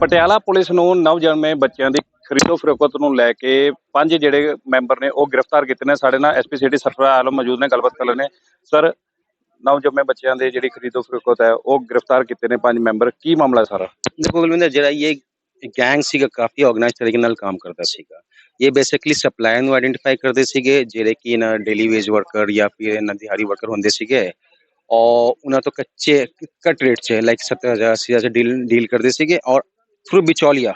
Patiala police ਨੂੰ ਨਵਜਨਮੇ ਬੱਚਿਆਂ ਦੀ ਖਰੀਦੋ ਫਰੋਖਤ ਨੂੰ ਲੈ ਕੇ ਪੰਜ ਜਿਹੜੇ ਮੈਂਬਰ ਨੇ ਉਹ ਗ੍ਰਿਫਤਾਰ ਕੀਤੇ ਨੇ। ਸਾਡੇ ਨਾਲ ਐਸਪੀ ਸਿਟੀ ਸਰਫਰਾ ਆਲਮ ਮੌਜੂਦ ਨੇ, ਗੱਲਬਾਤ ਕਰ ਲੈਣੇ ਸਰ ਨਵਜਨਮੇ ਬੱਚਿਆਂ ਦੇ ਜਿਹੜੀ ਖਰੀਦੋ ਫਰੋਖਤ ਹੈ, ਉਹ ਗ੍ਰਿਫਤਾਰ ਕੀਤੇ ਨੇ ਪੰਜ ਮੈਂਬਰ। ਕੀ ਮਾਮਲਾ ਸਾਰਾ? ਦੇਖੋ ਕੁਲਵਿੰਦਰ ਜਿਹੜਾ ਇਹ ਗੈਂਗ ਸੀਗਾ, ਕਾਫੀ ਆਰਗੇਨਾਈਜ਼ ਤਰੀਕੇ ਨਾਲ ਕੰਮ ਕਰਦਾ ਸੀਗਾ। ਇਹ ਬੇਸਿਕਲੀ ਸਪਲਾਈ ਨੂੰ ਆਇਡੈਂਟੀਫਾਈ ਕਰਦੇ ਸੀਗੇ, ਜਿਹੜੇ ਕਿ ਇਹਨਾਂ ਡੇਲੀ ਵੇਜ ਵਰਕਰ ਜਾਂ ਫਿਰ ਇਹਨਾਂ ਦਿਹਾੜੀ ਵਰਕਰ ਹੁੰਦੇ ਸੀਗੇ। ਔਰ ਉਹਨਾਂ ਤੋਂ ਕੱਚੇ ਕਟ ਰੇਟ 'ਚ ਲਾਈਕ 70000 8000 'ਚ ਡੀਲ ਡੀਲ ਕਰਦੇ ਸੀਗੇ। ਔਰ ਥਰੂ ਬਿਚੌਲੀਆ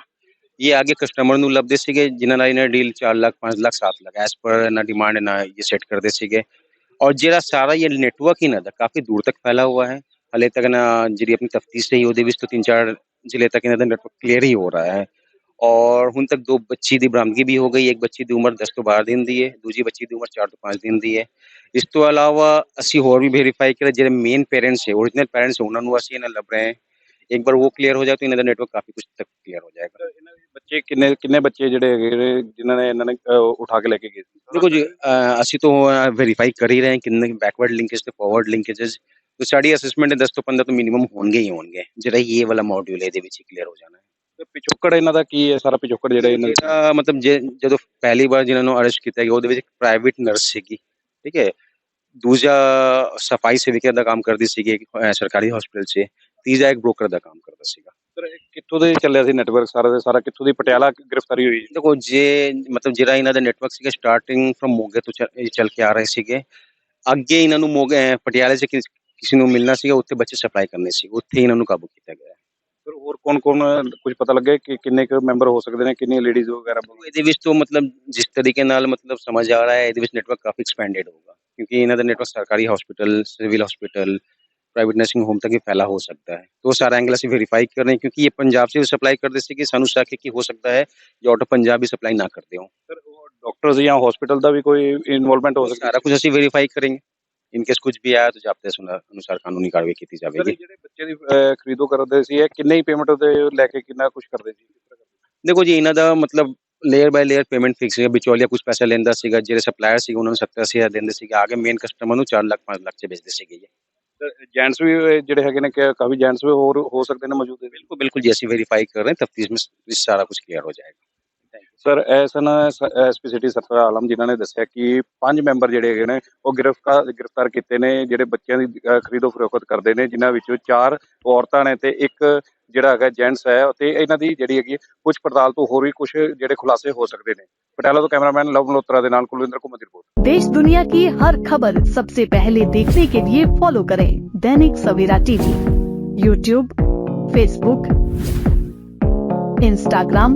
ਇਹ ਆਗੇ ਕਸਟਮਰ ਨੂੰ ਲੱਭਦੇ ਸੀਗੇ ਜਿਨ੍ਹਾਂ ਨਾਲ ਇਹਨਾਂ ਡੀਲ 4 ਲੱਖ 5 ਲੱਖ 7 ਲੱਖ ਐਸ ਪਰ ਇਹਨਾਂ ਡਿਮਾਂਡ ਇਹਨਾਂ ਇਹ ਸੈੱਟ ਕਰਦੇ ਸੀਗੇ ਔਰ ਜਿਹੜਾ ਸਾਰਾ ਇਹ ਨੈਟਵਰਕ ਇਹਨਾਂ ਦਾ ਕਾਫੀ ਦੂਰ ਤੱਕ ਫੈਲਾ ਹੁਆ ਹੈ ਹਲੇ ਤੱਕ ਨਾ ਜਿਹੜੀ ਆਪਣੀ ਤਫਤੀਸ਼ ਰਹੀ ਉਹਦੇ ਵਿੱਚ ਤੋਂ ਤਿੰਨ ਚਾਰ ਜ਼ਿਲ੍ਹੇ ਤੱਕ ਇਹਨਾਂ ਦਾ ਨੈਟਵਰਕ ਕਲੀਅਰ ਹੀ ਹੋ ਰਿਹਾ ਹੈ ਔਰ ਹੁਣ ਤੱਕ ਦੋ ਬੱਚੀ ਦੀ ਬਰਾਮਦਗੀ ਵੀ ਹੋ ਗਈ ਇੱਕ ਬੱਚੀ ਦੀ ਉਮਰ 10 ਤੋਂ 12 ਦਿਨ ਦੀ ਹੈ ਦੂਜੀ ਬੱਚੀ ਦੀ ਉਮਰ 4 ਤੋਂ 5 ਦਿਨ ਦੀ ਹੈ ਇਸ ਤੋਂ ਇਲਾਵਾ ਅਸੀਂ ਹੋਰ ਵੀ ਵੈਰੀਫਾਈ ਕਰੇ ਜਿਹੜੇ ਮੇਨ ਪੇਰੈਂਟਸ ਹੈ origignal ਪੇਰੈਂਟਸ ਉਹਨਾਂ ਨੂੰ ਅਸੀਂ ਇਹਨਾਂ ਲੱਭ ਰਹੇ ਹਾਂ ਇੱਕ ਵਾਰ ਉਹ ਕਲੀਅਰ ਹੋ ਜਾਏ ਤਾਂ ਇਹਨਾਂ ਦਾ ਨੈਟਵਰਕ ਕਾਫੀ ਕੁਝ ਤੱਕ ਕਲੀਅਰ ਹੋ ਜਾਏਗਾ ਬੱਚੇ ਕਿੰਨੇ ਕਿੰਨੇ ਬੱਚੇ ਜਿਹੜੇ ਹੈਗੇ ਜਿਨ੍ਹਾਂ ਨੇ ਇਹਨਾਂ ਨੇ ਉਠਾ ਕੇ ਲੈ ਕੇ ਗਏ ਦੇਖੋ ਜੀ ਅਸੀਂ ਤਾਂ ਵੈਰੀਫਾਈ ਕਰ ਹੀ ਰਹੇ ਹਾਂ ਕਿੰਨੇ ਬੈਕਵਰਡ ਲਿੰਕੇਜ ਤੇ ਫਾਰਵਰਡ ਲਿੰਕੇजेस ਤੇ ਸਾਡੀ ਅਸੈਸਮੈਂਟ ਦੇ 10 ਤੋਂ 15 ਤੋਂ ਮਿਨੀਮਮ ਹੋਣਗੇ ਹੀ ਹੋਣਗੇ ਜਿਹੜਾ ਇਹ ਵਾਲਾ ਮੋਡਿਊਲ ਇਹਦੇ ਵਿੱਚ ਕਲੀਅਰ ਹੋ ਜਾਣਾ ਹੈ ਪਿਛੋਕੜ ਇਹਨਾਂ ਦਾ ਕੀ ਹੈ ਸਾਰਾ ਪਿਛੋਕੜ ਜਿਹੜਾ ਇਹਨਾਂ ਦਾ ਮਤਲਬ ਜਦੋਂ ਪਹਿਲੀ ਵਾਰ ਜਿਨ੍ਹਾਂ ਨੂੰ ਅਰੇਸਟ ਕੀਤਾ ਗਿਆ ਉਹਦੇ ਵਿੱਚ ਪ੍ਰਾਈਵੇਟ ਨਰਸ ਸੀਗੀ ਠੀਕ ਹੈ ਦੂਜਾ ਸਫ਼ਾਈ ਸੇਵਿਕਾ ਦਾ ਕੰਮ ਕਰਦੀ ਸੀਗੀ ਇੱਕ, ਅਹ, ਸਰਕਾਰੀ ਹਸਪੀਟਲ 'ਚ। ਤੀਜਾ ਇੱਕ ਬ੍ਰੋਕਰ ਦਾ ਕੰਮ ਕਰਦਾ ਸੀਗਾ। ਸਰ ਇਹ ਕਿੱਥੋਂ ਦੇ ਚੱਲਿਆ ਸੀ ਨੈਟਵਰਕ ਸਾਰਾ ਦੇ ਸਾਰਾ? ਕਿੱਥੋਂ ਦੀ ਪਟਿਆਲਾ ਗ੍ਰਿਫਤਾਰੀ ਹੋਈ ਦੇਖੋ ਜੇ ਮਤਲਬ ਜਿਹੜਾ ਇਹਨਾਂ ਦਾ ਨੈਟਵਰਕ ਸੀਗਾ ਸਟਾਰਟਿੰਗ ਫਰਮ ਮੋਗੇ ਤੋਂ ਚੱਲ- ਇਹ ਚੱਲ ਕੇ ਆ ਰਹੇ ਸੀਗੇ। ਅੱਗੇ ਇਹਨਾਂ ਨੂੰ ਮੋਗੇ ਅਹ, ਪਟਿਆਲੇ 'ਚ ਕਿਸ- ਕਿਸੇ ਨੂੰ ਮਿਲਣਾ ਸੀਗਾ ਉੱਥੇ ਬੱਚੇ ਸਪਲਾਈ ਕਰਨੇ ਸੀ। ਉੱਥੇ ਇਹਨਾਂ ਨੂੰ ਕਾਬੂ ਕੀਤਾ ਗਿਆ। ਸਰ ਹੋਰ ਕੌਣ ਕੌਣ ਕੁਝ ਪਤਾ ਲੱਗੇ ਕਿ ਕਿੰਨੇ ਕੁ ਮੈਂਬਰ ਹੋ ਸਕਦੇ ਨੇ ਕਿੰਨੀਆਂ ਲੇਡੀਜ਼ ਵਗੈਰਾ? ਇਹਦੇ ਵਿੱਚ ਤੋਂ ਮਤਲਬ ਜਿਸ ਤਰੀਕੇ ਨਾਲ ਮਤਲਬ ਸਮਝ ਆ ਰਿਹਾ ਹੈ ਇਹਦੇ ਵਿੱਚ ਨੈਟਵਰਕ ਕਾਫੀ ਐਕਸਪੈਂਡਡ ਹੋਗਾ ਕਿਉਂਕਿ ਇਹਨਾਂ ਦਾ ਨੈਟਵਰਕ ਸਰਕਾਰੀ hospital civil hospital private nursing home ਤੱਕ ਵੀ ਫੈਲਾ ਹੋ ਸਕਦਾ ਹੈ तो सारा एंगल ਅਸੀਂ वेरीफाई कर रहे हैं क्योंकि ये पंजाब से भी सप्लाई करते थे कि ਸਾਨੂੰ ਸ਼ੱਕ ਹੈ ਕਿ ਹੋ ਸਕਦਾ ਹੈ ਜੋ ਆਊਟ ਪੰਜਾਬ ਵੀ ਸਪਲਾਈ ਨਾ ਕਰਦੇ ਹੋ ਸਰ ਡਾਕਟਰਸ ਜਾਂ ਹਸਪੀਟਲ ਦਾ ਵੀ ਕੋਈ ਇਨਵੋਲਵਮੈਂਟ ਹੋ ਸਕਦਾ ਸਾਰਾ ਕੁਝ ਅਸੀਂ वेरीफाई करेंगे ਇਨ ਕੇਸ ਕੁਝ ਵੀ ਆਇਆ ਤਾਂ ਜਾਬਤੇ ਸੁਨਾ ਅਨੁਸਾਰ ਕਾਨੂੰਨੀ ਕਾਰਵਾਈ ਕੀਤੀ ਸਰ ਜਾਵੇਗੀ ਜਿਹੜੇ ਬੱਚੇ ਦੀ ਅਹ, ਖਰੀਦੋ ਕਰਦੇ ਸੀ ਇਹ ਕਿੰਨੇ ਹੀ ਪੇਮੈਂਟ ਦੇ ਲੈ ਕੇ ਕਿੰਨਾ ਕੁਝ ਕਰਦੇ ਸੀ ਦੇਖੋ ਜੀ ਇਹਨਾਂ ਦਾ ਮਤਲਬ layer by layer payment fix ਸੀਗਾ ਵਿਚੋਲੀਆ ਕੁਝ ਪੈਸਾ ਲੈਂਦਾ ਸੀਗਾ ਜਿਹੜੇ ਸਪਲਾਇਰ ਸੀ ਉਹਨਾਂ ਨੂੰ 70000 ਦਿੰਦੇ ਸੀਗੇ। ਆਗੇ ਮੇਨ ਕਸਟਮਰ ਨੂੰ 4 ਲੱਖ 5 ਲੱਖ ਚ ਵੇਚਦੇ ਸੀਗੇ ਜੀ। ਜੈਂਟਸ ਵੀ ਜਿਹੜੇ ਹੈਗੇ ਨੇ ਕਾਫੀ ਜੈਂਟਸ ਵੀ ਹੋਰ ਹੋ ਸਕਦੇ ਨੇ ਮੌਜੂਦ ਬਿਲਕੁਲ ਬਿਲਕੁਲ ਜੀ ਅਸੀਂ ਵੈਰੀਫਾਈ ਕਰ ਰਹੇ ਹਾਂ ਤਫਤੀਸ਼ ਵਿੱਚ ਸਾਰਾ ਕੁਝ ਕਲੀਅਰ ਹੋ ਜਾਏਗਾ। ਸਰ ਐਸ ਨਾ ਐਸਪੀ ਸਿਟੀ ਸਰਫਰਾ ਆਲਮ ਜਿਨ੍ਹਾਂ ਨੇ ਦੱਸਿਆ ਕਿ ਪੰਜ ਮੈਂਬਰ ਜਿਹੜੇ ਹੈਗੇ ਨੇ ਉਹ ਗ੍ਰਿਫਤਾਰ ਗ੍ਰਿਫਤਾਰ ਕੀਤੇ ਨੇ ਜਿਹੜੇ ਬੱਚਿਆਂ ਦੀ ਅਹ, ਖਰੀਦੋ ਫਰੋਖਤ ਕਰਦੇ ਨੇ ਜਿਨ੍ਹਾਂ ਵਿੱਚੋਂ ਚਾਰ ਔਰਤਾਂ ਨੇ ਤੇ ਇੱਕ ਜਿਹੜਾ ਹੈਗਾ ਜੈਂਟਸ ਹੈ ਤੇ ਇਹਨਾਂ ਦੀ ਜਿਹੜੀ ਹੈਗੀ ਕੁਝ ਪੜਤਾਲ ਤੋਂ ਹੋਰ ਵੀ ਕੁਝ ਜਿਹੜੇ ਖੁਲਾਸੇ ਹੋ ਸਕਦੇ ਨੇ ਪਟਿਆਲਾ ਤੋਂ ਕੈਮਰਾਮੈਨ ਲਵ ਮਲੋਤਰਾ ਦੇ ਨਾਲ ਕੁਲਵਿੰਦਰ ਕੁਮਾਰ ਦੀ ਰਿਪੋਰਟ देश दुनिया की हर खबर सबसे पहले देखने के लिए फॉलो करें Dainik Savera TV YouTube Facebook Instagram